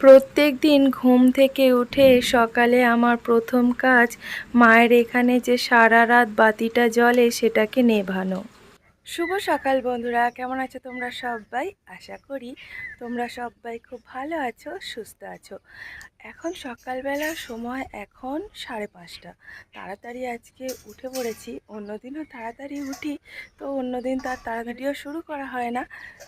প্রত্যেক দিন ঘুম থেকে উঠে সকালে আমার প্রথম কাজ মায়ের এখানে যে সারা রাত বাতিটা জলে সেটাকে নেভানো। শুভ সকাল বন্ধুরা, কেমন আছো তোমরা সবাই? আশা করি তোমরা সবাই খুব ভালো আছো, সুস্থ আছো। এখন সকালবেলার সময় এখন সাড়ে পাঁচটা। তাড়াতাড়ি আজকে উঠে পড়েছি। অন্যদিনও তাড়াতাড়ি উঠি, তো অন্যদিন তার তাড়াতাড়িও শুরু করা হয় না।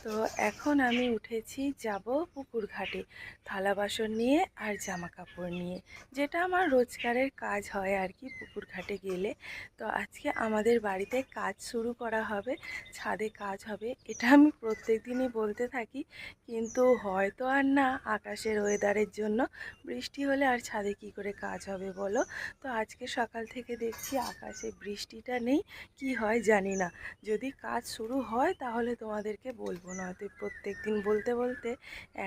তো এখন আমি উঠেছি, যাব পুকুর ঘাটে থালা বাসন নিয়ে আর জামা কাপড় নিয়ে, যেটা আমার রোজগারের কাজ হয় আর কি পুকুর ঘাটে গেলে। তো আজকে আমাদের বাড়িতে কাজ শুরু করা হবে, ছাদে কাজ হবে, এটা আমি প্রত্যেক দিনই বলতে থাকি। কিন্তু হয়তো আর না, আকাশের ওয়েদারের জন্য বৃষ্টি হলে আর ছাদে কি করে কাজ হবে বলো? তো আজকে সকাল থেকে দেখছি আকাশে বৃষ্টিটা নেই, কি হয় জানি না। যদি কাজ শুরু হয় তাহলে তোমাদেরকে বলব না তো প্রত্যেক দিন বলতে বলতে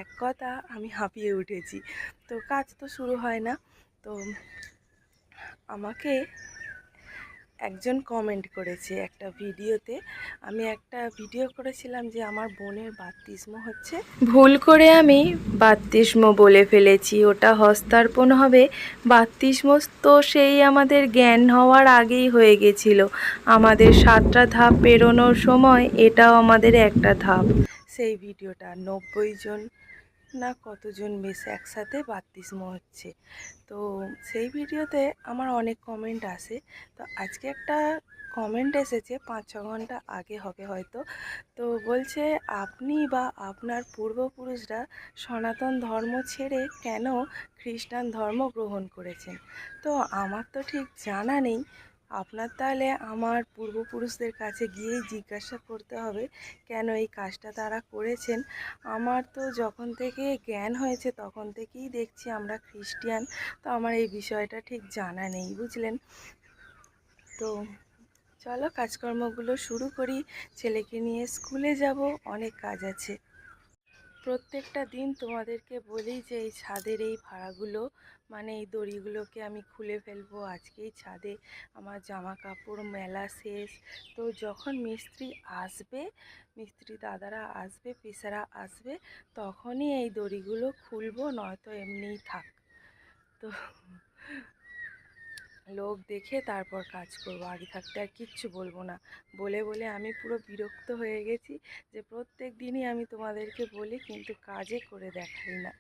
এক কথা আমি হাঁপিয়ে উঠেছি। তো কাজ তো শুরু হয় না। তো আমাকে একজন কমেন্ট করেছে একটা ভিডিওতে। আমি একটা ভিডিও করেছিলাম যে আমার বোনের বাত্তিস্ম হচ্ছে। ভুল করে আমি বাত্তিস্ম বলে ফেলেছি ওটা হস্তার্পণ হবে। বাত্তিস্ম তো সেই আমাদের জ্ঞান হওয়ার আগেই হয়ে গেছিল। আমাদের সাতটা ধাপ পেরোনোর সময় এটাও আমাদের একটা ধাপ। সেই ভিডিওটা নব্বই জন না কতজন বেশ একসাথে বাত্তিস্ম হচ্ছে। তো সেই ভিডিওতে আমার অনেক কমেন্ট আসে। তো আজকে একটা কমেন্ট এসেছে, পাঁচ ছ ঘণ্টা আগে হবে হয়তো। তো বলছে, আপনি বা আপনার পূর্বপুরুষরা সনাতন ধর্ম ছেড়ে কেন খ্রিস্টান ধর্ম গ্রহণ করেছেন? তো আমার তো ঠিক জানা নেই। আপনার তাহলে আমার পূর্বপুরুষদের কাছে গিয়েই জিজ্ঞাসা করতে হবে, কেন এই কাজটা তারা করেছেন? আমার তো যখন থেকে জ্ঞান হয়েছে তখন থেকেই দেখছি আমরা খ্রিস্টিয়ান, তো আমার এই বিষয়টা ঠিক জানা নেই, বুঝলেন? তো চলো কাজকর্মগুলো শুরু করি, ছেলেকে নিয়ে স্কুলে যাব, অনেক কাজ আছে। প্রত্যেকটা দিন তোমাদেরকে বলি যে এই ছাদের এই ভাড়াগুলো মানে এই দড়িগুলোকে আমি খুলে ফেলব আজকেই ছাদে। আমার জামা কাপড় মেলা শেষ। তো যখন মিস্ত্রি আসবে, মিস্ত্রি দাদারা আসবে পিসারা আসবে, তখনই এই দড়িগুলো খুলবো, নয়তো এমনিই থাক। তো লোক দেখে তারপর কাজ করব। আগে থাকতে আর কিচ্ছু বলব না। বলে বলে আমি পুরো বিরক্ত হয়ে গেছি যে প্রত্যেক দিনই আমি তোমাদেরকে বলি, কিন্তু কাজে করে দেখাই না।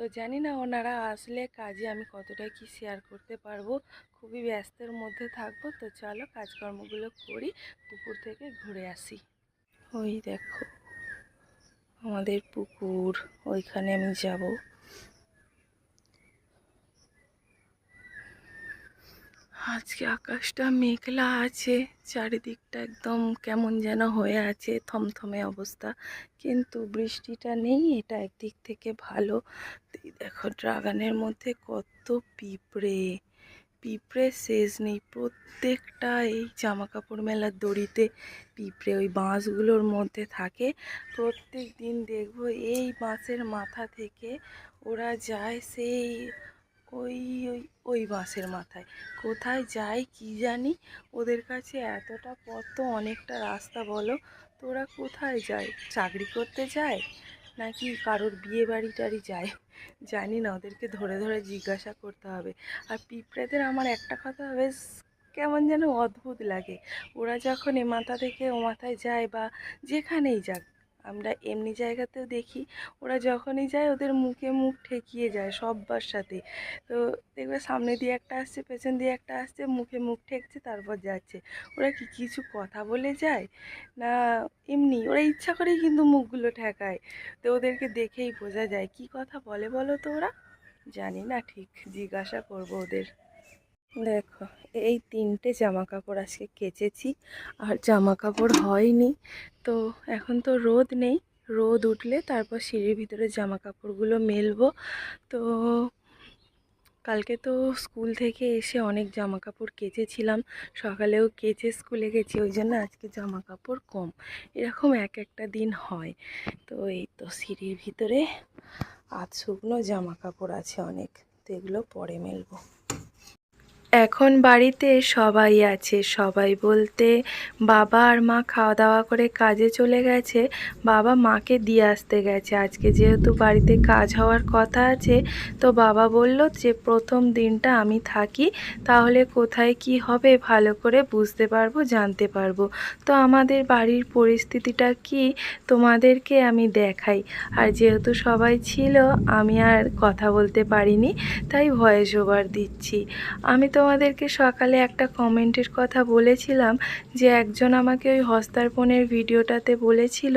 তো জানি না ওনারা আসলে কাজে আমি কতটা কি শেয়ার করতে পারব। খুবই ব্যস্তের মধ্যে থাকব। তো চলো কাজকর্মগুলো করি, পুকুর থেকে ঘুরে আসি। ওই দেখো, আমাদের পুকুর, ওইখানে আমি যাব। আজকে আকাশটা মেঘলা আছে, চারিদিকটা একদম কেমন যেন হয়ে আছে, থমথমে অবস্থা। কিন্তু বৃষ্টিটা নেই, এটা একদিক থেকে ভালো। দেখো ড্রাগনের মধ্যে কত পিঁপড়ে। পিঁপড়ে শেষ নেই, প্রত্যেকটা এই জামা কাপড় মেলার দড়িতে পিঁপড়ে ওই বাঁশগুলোর মধ্যে থাকে। প্রত্যেক দিন দেখব এই বাঁশের মাথা থেকে ওরা যায় সেই ওই ওই ওই বাঁশের মাথায়। কোথায় যায় কি জানি? ওদের কাছে এতটা পথ তো অনেকটা রাস্তা বলো। তো ওরা কোথায় যায় চাকরি করতে যায় নাকি কারোর বিয়ে বাড়ি টাড়ি যায় জানি না, ওদেরকে ধরে ধরে জিজ্ঞাসা করতে হবে। আর পিঁপড়েদের আমার একটা কথা, বেশ কেমন যেন অদ্ভুত লাগে। ওরা যখন এ মাথা থেকে ও মাথায় যায় বা যেখানেই যাক আমরা এমনি জায়গাতেও দেখি, ওরা যখনই যায় ওদের মুখে মুখ ঠেকিয়ে যায় সব্বার সাথে। তো দেখবে সামনে দিয়ে একটা আসছে, পেছন দিয়ে একটা আসছে, মুখে মুখ ঠেকছে, তারপর যাচ্ছে। ওরা কি কিছু কথা বলে যায়? না, এমনি ওরা ইচ্ছা করেই কিন্তু মুখগুলো ঠেকায়। তো ওদেরকে দেখেই বোঝা যায়। কি কথা বলে বলো তো ওরা? জানি না, ঠিক জিজ্ঞাসা করব ওদের। দেখো, এই তিনটে জামা কাপড় আজকে কেচেছি আর জামা কাপড় হয়নি। তো এখন তো রোদ নেই, রোদ উঠলে তারপর সিঁড়ির ভিতরে জামা কাপড়গুলো মেলবো। তো কালকে তো স্কুল থেকে এসে অনেক জামা কাপড় কেচেছিলাম, সকালেও কেচে স্কুলে গেছি, ওই জন্য আজকে জামা কাপড় কম। এরকম এক একটা দিন হয়। তো এই তো সিঁড়ির ভিতরে আধ শুকনো জামা কাপড় আছে অনেক, তো এগুলো পরে মেলবো। এখন বাড়িতে সবাই আছে। সবাই বলতে বাবা আর মা খাওয়া দাওয়া করে কাজে চলে গেছে। বাবা মাকে দিয়ে আসতে গেছে। আজকে যেহেতু বাড়িতে কাজ হওয়ার কথা আছে, তো বাবা বলল যে, প্রথম দিনটা আমি থাকি, তাহলে কোথায় কি হবে ভালো করে বুঝতে পারব, জানতে পারব। তো আমাদের বাড়ির পরিস্থিতিটা কি, তোমাদেরকে আমি দেখাই। আর যেহেতু সবাই ছিল, আমি আর কথা বলতে পারিনি, তাই ভয়েস ওভার দিচ্ছি। আমি তোমাদেরকে সকালে একটা কমেন্টের কথা বলেছিলাম যে একজন আমাকে ওই হস্তার্পণের ভিডিওটাতে বলেছিল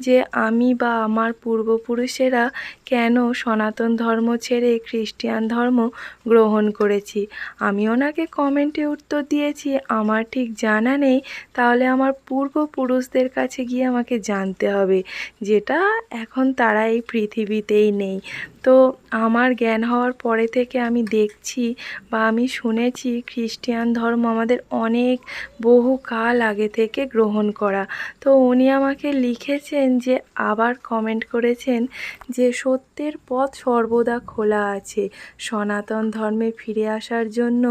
যে আমি বা আমার পূর্বপুরুষেরা কেন সনাতন ধর্ম ছেড়ে খ্রিস্টিয়ান ধর্ম গ্রহণ করেছি। আমি ওনাকে কমেন্টে উত্তর দিয়েছি, আমার ঠিক জানা নেই, তাহলে আমার পূর্বপুরুষদের কাছে গিয়ে আমাকে জানতে হবে। যেটা এখন তারা এই পৃথিবীতেই নেই। তো আমার জ্ঞান হওয়ার পরে থেকে আমি দেখছি বা আমি শুনেছি খ্রিস্টান ধর্ম আমাদের অনেক বহু কাল আগে থেকে গ্রহণ করা। তো উনি আমাকে লিখেছেন যে, আবার কমেন্ট করেছেন যে, সত্যের পথ সর্বদা খোলা আছে। সনাতন ধর্মে ফিরে আসার জন্য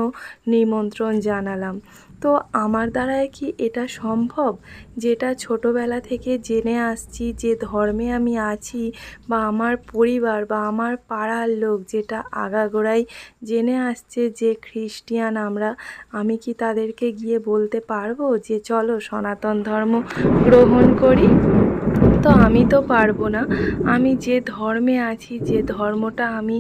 নিমন্ত্রণ জানালাম। তো আমার দ্বারায় কি এটা সম্ভব? যেটা ছোটোবেলা থেকে জেনে আসছি যে ধর্মে আমি আছি বা আমার পরিবার বা আমার পাড়ার লোক যেটা আগাগোড়াই জেনে আসছে যে খ্রিস্টিয়ান আমরা, আমি কি তাদেরকে গিয়ে বলতে পারব যে চলো সনাতন ধর্ম গ্রহণ করি? তো আমি তো পারব না। আমি যে ধর্মে আছি, যে ধর্মটা আমি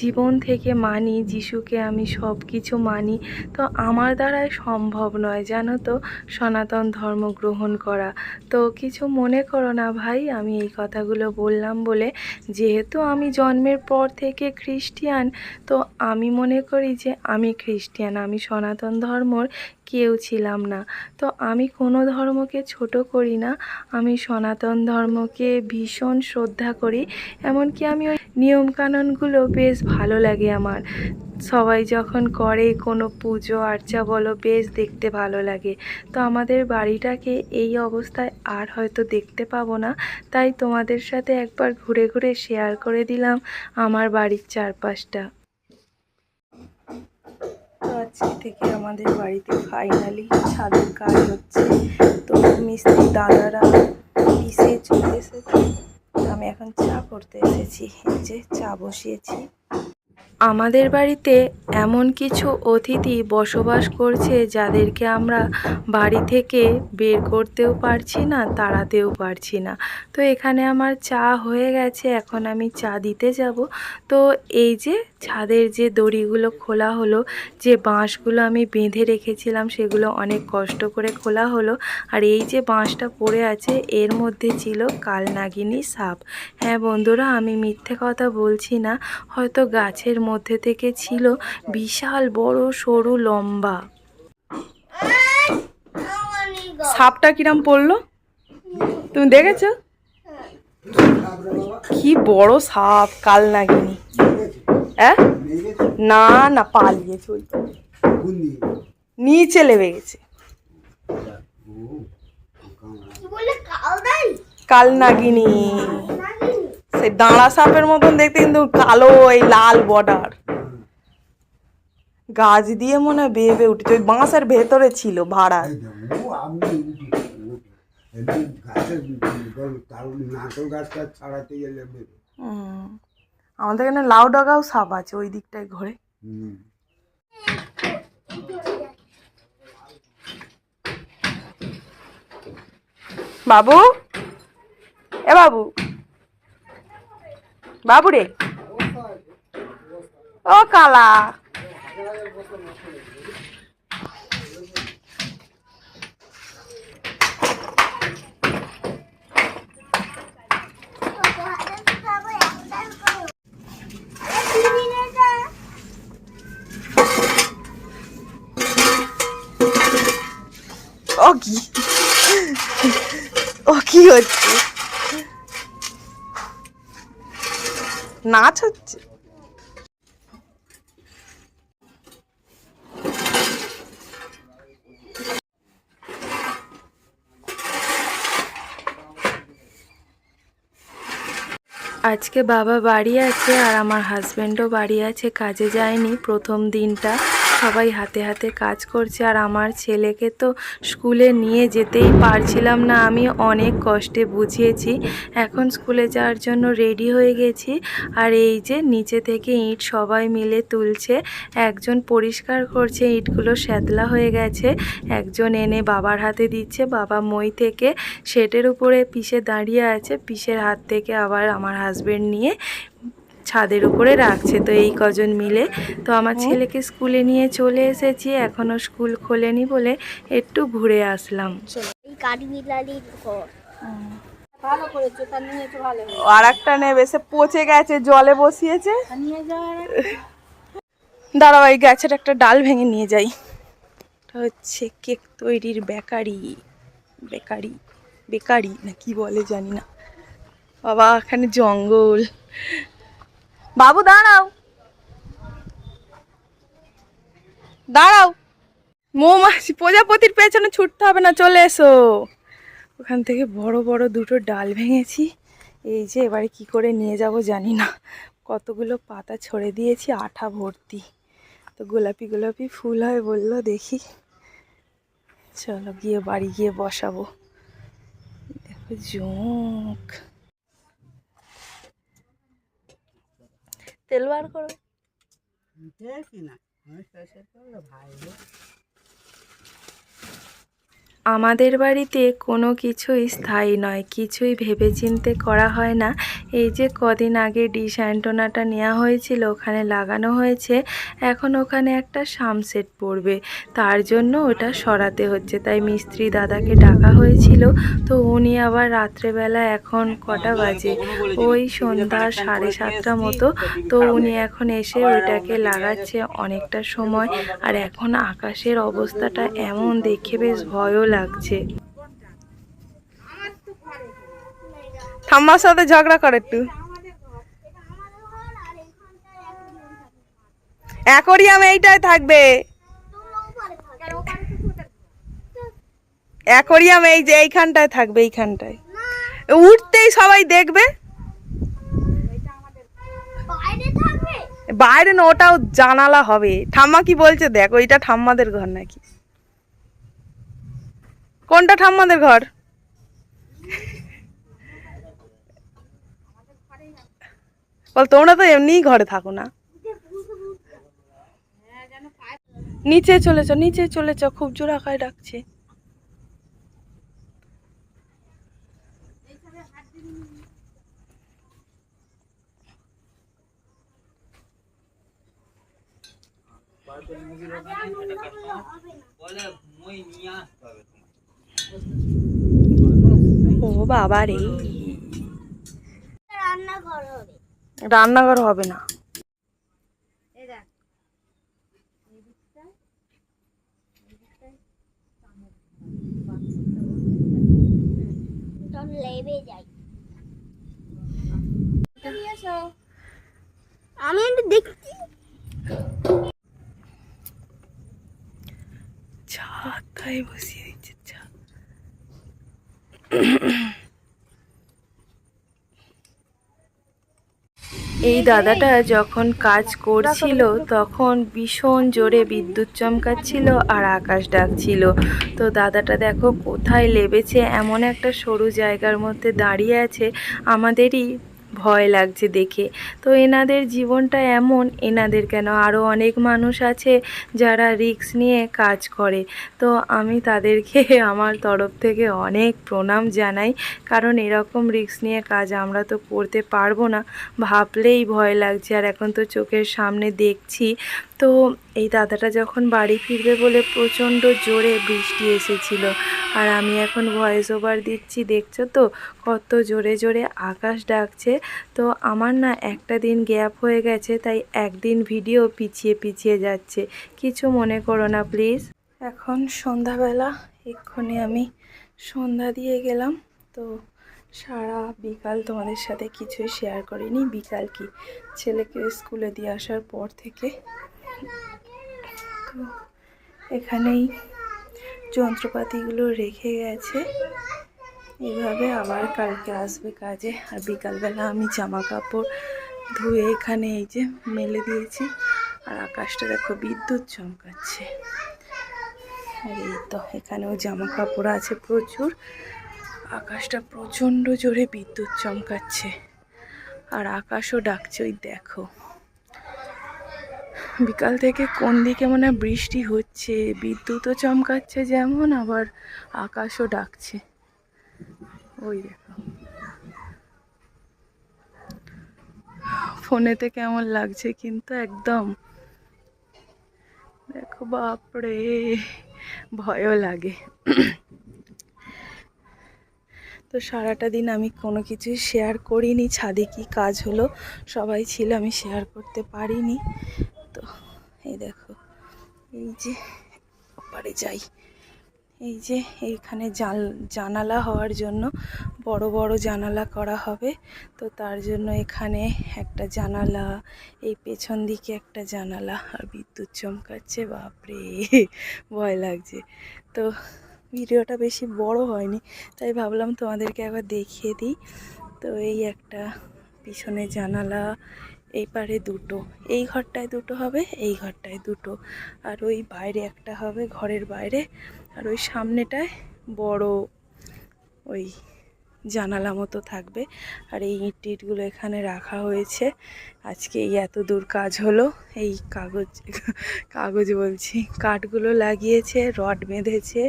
জীবন থেকে মানি, যিশুকে আমি সব কিছু মানি, তো আমার দ্বারাই সম্ভব নয়, জানো তো? সনাতন ধর্ম গ্রহণ করা। তো কিছু মনে করো না ভাই, আমি এই কথাগুলো বললাম বলে যেহেতু আমি জন্মের পর থেকে খ্রিস্টিয়ান, তো আমি মনে করি যে আমি খ্রিস্টিয়ান, আমি সনাতন ধর্মর কেউ ছিলাম না। তো আমি কোনো ধর্মকে ছোট করি না, আমি সনাতন ধর্মকে ভীষণ শ্রদ্ধা করি, এমনকি আমি ওই নিয়মকানুনগুলো বেশ ভালো লাগে আমার। সবাই যখন করে কোনো পুজো, আর্চা বলো, বেশ দেখতে ভালো লাগে। তো আমাদের বাড়িটাকে এই অবস্থায় আর হয়তো দেখতে পাবো না। তাই তোমাদের সাথে একবার ঘুরে ঘুরে শেয়ার করে দিলাম আমার বাড়ির চারপাশটা। তো আজকে থেকে আমাদের বাড়িতে ফাইনালি ছাদের কাজ হচ্ছে। তো মিস্ত্রি দাদারা পিসে চলে এসেছে। আমি এখন চা করতে এসেছি যে চা বসিয়েছি। আমাদের বাড়িতে এমন কিছু অতিথি বসবাস করছে যাদেরকে আমরা বাড়ি থেকে বের করতেও পারছি না, তাড়াতেও পারছি না। তো এখানে আমার চা হয়ে গেছে, এখন আমি চা দিতে যাব। তো এই যে ছাদের যে দড়িগুলো খোলা হলো, যে বাঁশগুলো আমি বেঁধে রেখেছিলাম, সেগুলো অনেক কষ্ট করে খোলা হলো। আর এই যে বাঁশটা পড়ে আছে, এর মধ্যে ছিল কালনাগিনী সাপ। হ্যাঁ বন্ধুরা, আমি মিথ্যে কথা বলছি না, হয়তো গাছের মধ্যে থেকে ছিল বিশাল বড় সরু লম্বা। সাপটা কিরাম পড়ল? তুমি দেখেছ? কি বড় সাপ, কালনাগিনী। হ্যাঁ না না, পালিয়েছে ওই নিচে লেবে গেছে। কালনাগিনী। সে দাঁড়া সাপের মতন দেখতে কিন্তু কালো এই লাল বর্ডার গাছ দিয়ে মনে হয় বেয়ে বেয়ে উঠেছে ওই বাঁশের ভেতরে ছিল ভাড়া। আমাদের এখানে লাউ ডগাও সাপ আছে ওই দিকটায় ঘরে। বাবু? এ বাবু বাবু রে ও কালা ও কি ও কি হচ্ছে নাচ হচ্ছে আজকে বাবা বাড়ি আছে আর আমার হাজব্যান্ডও বাড়ি আছে, কাজে যায়নি প্রথম দিনটা। সবাই হাতে হাতে কাজ করছে আর আমার ছেলেকে তো স্কুলে নিয়ে যেতেই পারছিলাম না, আমি অনেক কষ্টে বুঝিয়েছি। এখন স্কুলে যাওয়ার জন্য রেডি হয়ে গেছি আর এই যে নিচে থেকে ইট সবাই মিলে তুলছে। একজন পরিষ্কার করছে, ইটগুলো শ্যাতলা হয়ে গেছে। একজন এনে বাবার হাতে দিচ্ছে, বাবা মই থেকে শেটের উপরে পিসে দাঁড়িয়ে আছে পিসের হাত থেকে আবার আমার হাজবেন্ড নিয়ে ছাদের উপরে রাখছে। তো এই কজন মিলে তো আমার ছেলেকে স্কুলে নিয়ে চলে এসেছি এখনও স্কুল খোলেনি বলে একটু ঘুরে আসলাম। আর একটা নেবে সে পচে গেছে জলে বসিয়েছে। দাঁড়াও এই গাছের একটা ডাল ভেঙে নিয়ে যাই। হচ্ছে কেক তৈরির বেকারি। বেকারি। বেকারি না কি বলে জানি না। বাবা, এখানে জঙ্গল। বাবু, দাঁড়াও। দাঁড়াও। মৌমাছি, প্রজাপতির পেছনে ছুটতে হবে না, চলে এসো। ওখান থেকে বড় বড় দুটো ডাল ভেঙেছি। এই যে, এবারে কি করে নিয়ে যাব জানি না। কতগুলো পাতা ছড়ে দিয়েছি, আঠা ভর্তি। তো গোলাপি গোলাপি ফুল হয় বলল, দেখি। চলো, গিয়ে বাড়ি গিয়ে বসাবো। দেখো জোঁক তেল বার করো। আমাদের বাড়িতে কোনো কিছুই স্থায়ী নয়, কিছুই ভেবেচিন্তে করা হয় না। এই যে কদিন আগে ডিশ অ্যান্টোনাটা নেওয়া হয়েছিল, ওখানে লাগানো হয়েছে, এখন ওখানে একটা সামসেট পড়বে। তার জন্য ওটা সরাতে হচ্ছে। তাই মিস্ত্রি দাদাকে ডাকা হয়েছিল, তো উনি আবার রাত্রেবেলা এখন কটা বাজে? ওই সন্ধ্যা সাড়ে সাতটা মতো, তো উনি এখন এসে ওইটাকে লাগাচ্ছে অনেকটা সময়। আর এখন আকাশের অবস্থাটা এমন, দেখে বেশ ভয়ও লাগছে। ঠাম্মার সাথে ঝগড়া করে একটু। অ্যাকোরিয়াম এইটাই থাকবে। অ্যাকোরিয়াম এই যে এইখানটায় থাকবে, এইখানটায়। উঠতেই সবাই দেখবে। বাইরে না, ওটাও জানালা হবে। ঠাম্মা কি বলছে? দেখ, ওইটা ঠাম্মাদের ঘর নাকি। কোনটা ঠাম্মাদের ঘর? বল, তোমরা তো এমনিই ঘরে থাকো না। নিচে চলেছ নিচে চলেছ খুব জোর আকায় ডাকছে। ও বাবা রে। রান্নাঘর হবে। না। আমি দেখছি। ছাদ বসিয়ে দিচ্ছে চা এই দাদাটা যখন কাজ করছিল, তখন ভীষণ জোরে বিদ্যুৎ চমকাচ্ছিল আর আকাশ ডাকছিল। তো দাদাটা দেখো, কোথায় লেবেছে, এমন একটা সরু জায়গার মধ্যে দাঁড়িয়ে আছে, আমাদেরই ভয় লাগছে দেখে। তো এনাদের জীবনটা এমন, এনাদের কেন? আরও অনেক মানুষ আছে যারা রিক্স নিয়ে কাজ করে। তো আমি তাদেরকে আমার তরফ থেকে অনেক প্রণাম জানাই, কারণ এরকম রিক্স নিয়ে কাজ আমরা তো করতে পারব না। ভাবলেই ভয় লাগছে, আর এখন তো চোখের সামনে দেখছি। তো এই দাদাটা যখন বাড়ি ফিরবে বলে প্রচণ্ড জোরে বৃষ্টি এসেছিল। আর আমি এখন ভয়েস ওভার দিচ্ছি, দেখছ তো? কত জোরে জোরে আকাশ ডাকছে। তো আমার না একটা দিন গ্যাপ হয়ে গেছে, তাই একদিন ভিডিও পিছিয়ে পিছিয়ে যাচ্ছে। কিছু মনে করো না প্লিজ এখন সন্ধ্যাবেলা এক্ষণে আমি সন্ধ্যা দিয়ে গেলাম। তো সারা বিকাল তোমাদের সাথে কিছুই শেয়ার করিনি। বিকাল কি? ছেলেকে স্কুলে দিয়ে আসার পর থেকে তো এখানেই যন্ত্রপাতিগুলো রেখে গেছে। এভাবে আবার কালকে আসবে কাজে। আর বিকালবেলা আমি জামা কাপড় ধুয়ে এখানে এই যে মেলে দিয়েছি। আর আকাশটা দেখো বিদ্যুৎ চমকাচ্ছে। আর এই তো, এখানেও জামা কাপড় আছে প্রচুর। আকাশটা প্রচণ্ড জোরে বিদ্যুৎ চমকাচ্ছে। আর আকাশও ডাকছে, ওই দেখো। বিকাল থেকে কোন দিকে মনে বৃষ্টি হচ্ছে? বিদ্যুৎও চমকাচ্ছে যেমন, আবার আকাশও ডাকছে। ওই দেখো। ফোনেতে কেমন লাগছে কিন্তু একদম। দেখো, বাপরে, ভয়ও লাগে। তো সারাটা দিন আমি কোনো কিছুই শেয়ার করিনি, ছাদে কি কাজ হলো, সবাই ছিল, আমি শেয়ার করতে পারিনি। তো, এই দেখো, এই যে ওপারে যাই, এই যে এইখানে জাল, জানালা হওয়ার জন্য বড় বড় জানালা করা হবে, তো তার জন্য এখানে একটা জানালা, এই পেছন দিকে একটা জানালা, আর বিদ্যুৎ চমকাচ্ছে, বাপরে, ভয় লাগছে। তো ভিডিওটা বেশি বড় হয়নি, তাই ভাবলাম তোমাদেরকে একবার দেখিয়ে দিই। তো এই একটা পিছনে জানালা এই পারে দুটো, এই ঘরটায় দুটো হবে, এই ঘরটায় দুটো। আর ওই বাইরে একটা হবে, ঘরের বাইরে। আর ওই সামনেটায় বড় ওই জানালা মতো থাকবে। আর এই ইট টিটগুলো এখানে রাখা হয়েছে। আজকে এই এত দূর কাজ হলো, এই কাগজ কাগজ বলছি, কাঠগুলো লাগিয়েছে, রড বেঁধেছে।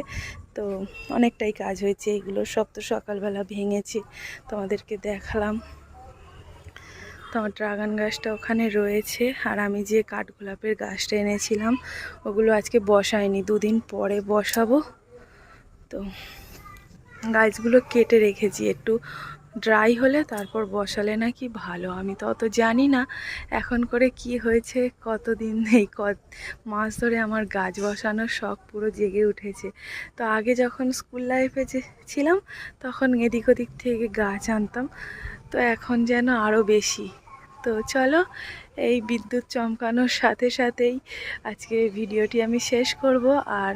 তো অনেকটাই কাজ হয়েছে, এগুলো সব তো সকালবেলা ভেঙেছি। তোমাদেরকে দেখালাম। তো আমার ড্রাগন গাছটা ওখানে রয়েছে আর আমি যে কাঠগোলাপের গাছটা এনেছিলাম, ওগুলো আজকে বসাইনি, দুদিন পরে বসাবো। তো গাছগুলো কেটে রেখেছি, একটু ড্রাই হলে তারপর বসালে নাকি ভালো, আমি তো অত জানি না এখন করে কি হয়েছে, কতদিন এই কত মাস ধরে আমার গাছ বসানোর শখ পুরো জেগে উঠেছে। তো আগে যখন স্কুল লাইফে যে ছিলাম, তখন এদিক ওদিক থেকে গাছ আনতাম, তো এখন যেন আরও বেশি তো চলো এই বিদ্যুৎ চমকানোর সাথে সাথেই আজকে ভিডিওটি আমি শেষ করব। আর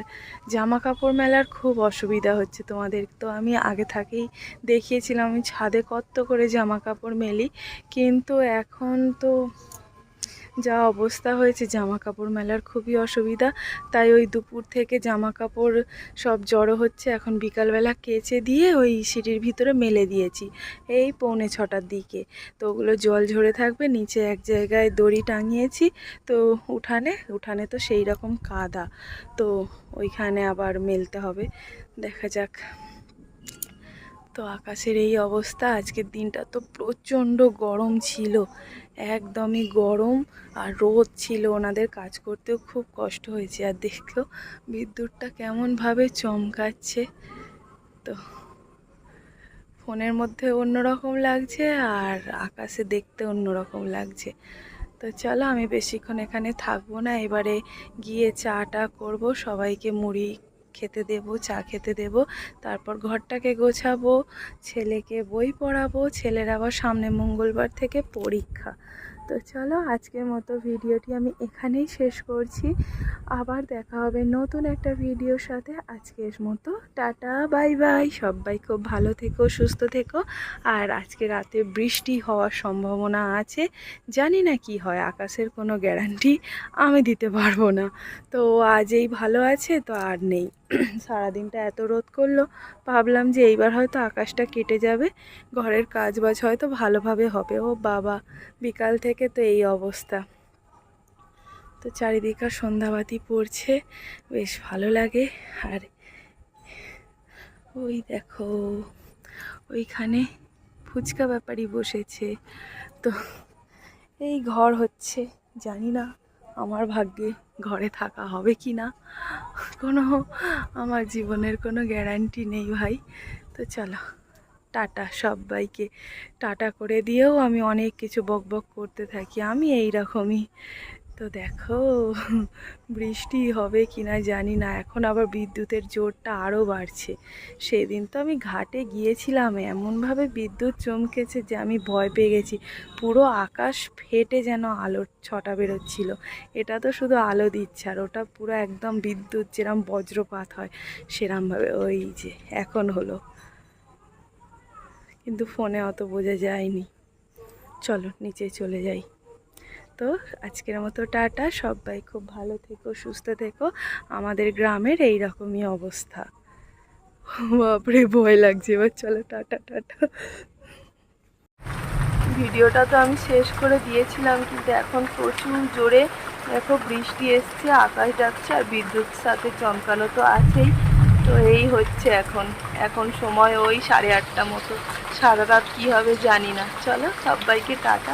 জামা কাপড় মেলার খুব অসুবিধা হচ্ছে তোমাদের। তো আমি আগে থাকেই দেখিয়েছিলাম আমি ছাদে কত করে জামা কাপড় মেলি। কিন্তু এখন তো যা অবস্থা হয়েছে জামা কাপড় মেলার খুবই অসুবিধা। তাই ওই দুপুর থেকে জামা কাপড় সব জড়ো হচ্ছে। এখন বিকালবেলা কেচে দিয়ে ওই সিঁড়ির ভিতরে মেলে দিয়েছি। এই পৌনে ছটার দিকে। তো ওগুলো জল ঝরে থাকবে, নিচে এক জায়গায় দড়ি টাঙিয়েছি। তো উঠানে উঠানে তো সেই রকম কাদা। তো ওইখানে আবার মেলতে হবে। দেখা যাক। তো আকাশের এই অবস্থা, আজকের দিনটা তো প্রচণ্ড গরম ছিল। একদমই গরম আর রোদ ছিল, ওনাদের কাজ করতেও খুব কষ্ট হয়েছে। আর দেখো, বিদ্যুৎটা কেমনভাবে চমকাচ্ছে। তো, ফোনের মধ্যে অন্যরকম লাগছে আর আকাশে দেখতে অন্যরকম লাগছে। তো চলো, আমি বেশিক্ষণ এখানে থাকব না। এবারে গিয়ে চাটা করব, সবাইকে মুড়ি খেতে দেব, চা খেতে দেব, তারপর ঘরটাকে গোছাবো, ছেলেকে বই পড়াবো, ছেলের আবার সামনে মঙ্গলবার থেকে পরীক্ষা। তো চলো আজকের মতো ভিডিওটি আমি এখানেই শেষ করছি। আবার দেখা হবে নতুন একটা ভিডিওর সাথে। আজকের মতো টাটা, বাই বাই। সবাই খুব ভালো থেকো, সুস্থ থেকো। আর আজকে রাতে বৃষ্টি হওয়ার সম্ভাবনা আছে। জানি না কি হয়, আকাশের কোনো গ্যারান্টি আমি দিতে পারব না। তো আজ এই ভালো আছে, তো আর নেই। সারাদিনটা এত রোদ করল, ভাবলাম যে এইবার হয়তো আকাশটা কেটে যাবে, ঘরের কাজ বাজ হয়তো ভালোভাবে হবে। ও বাবা, বিকাল থেকে তো এই অবস্থা। তো চারিদিকে সন্ধ্যাবাতি পড়ছে, বেশ ভালো লাগে। আর ওই দেখো, ওইখানে ফুচকা ব্যাপারই বসেছে। তো এই ঘর হচ্ছে, জানি না আমার ভাগ্যে ঘরে থাকা হবে কি না? কোনো, আমার জীবনের কোনো গ্যারান্টি নেই ভাই। তো চলো, টাটা সবাইকে। টাটা করে দিয়েও আমি অনেক কিছু বকবক বক করতে থাকি। আমি এই রকমই তো দেখো, বৃষ্টি হবে কি না জানি না। এখন আবার বিদ্যুতের জোরটা আরও বাড়ছে। সেদিন তো আমি ঘাটে গিয়েছিলাম, এমনভাবে বিদ্যুৎ চমকেছে যে আমি ভয় পেয়ে গেছি। পুরো আকাশ ফেটে যেন আলোর ছটা বেরোচ্ছিল। এটা তো শুধু আলো দিচ্ছে আর ওটা পুরো একদম বিদ্যুৎ, যেরম বজ্রপাত হয়, সেরমভাবে ওই যে এখন হলো। কিন্তু ফোনে অত বোঝা যায়নি। চলো, নিচে চলে যাই। তো আজকের মতো টাটা, সবাই খুব ভালো থেকো, সুস্থ থেকো। আমাদের গ্রামের এই রকমই অবস্থা। বাপরে, ভয় লাগছে এবার। চলো, টাটা টাটা। ভিডিওটা তো আমি শেষ করে দিয়েছিলাম, কিন্তু এখন প্রচুর জোরে দেখো বৃষ্টি এসছে, আকাশ ডাকছে আর বিদ্যুৎ সাথে চমকানো তো আছেই। তো এই হচ্ছে এখন। এখন সময় ওই সাড়ে আটটা মতো। সারা রাত কী হবে জানি না। চলো, সবাইকে টাটা।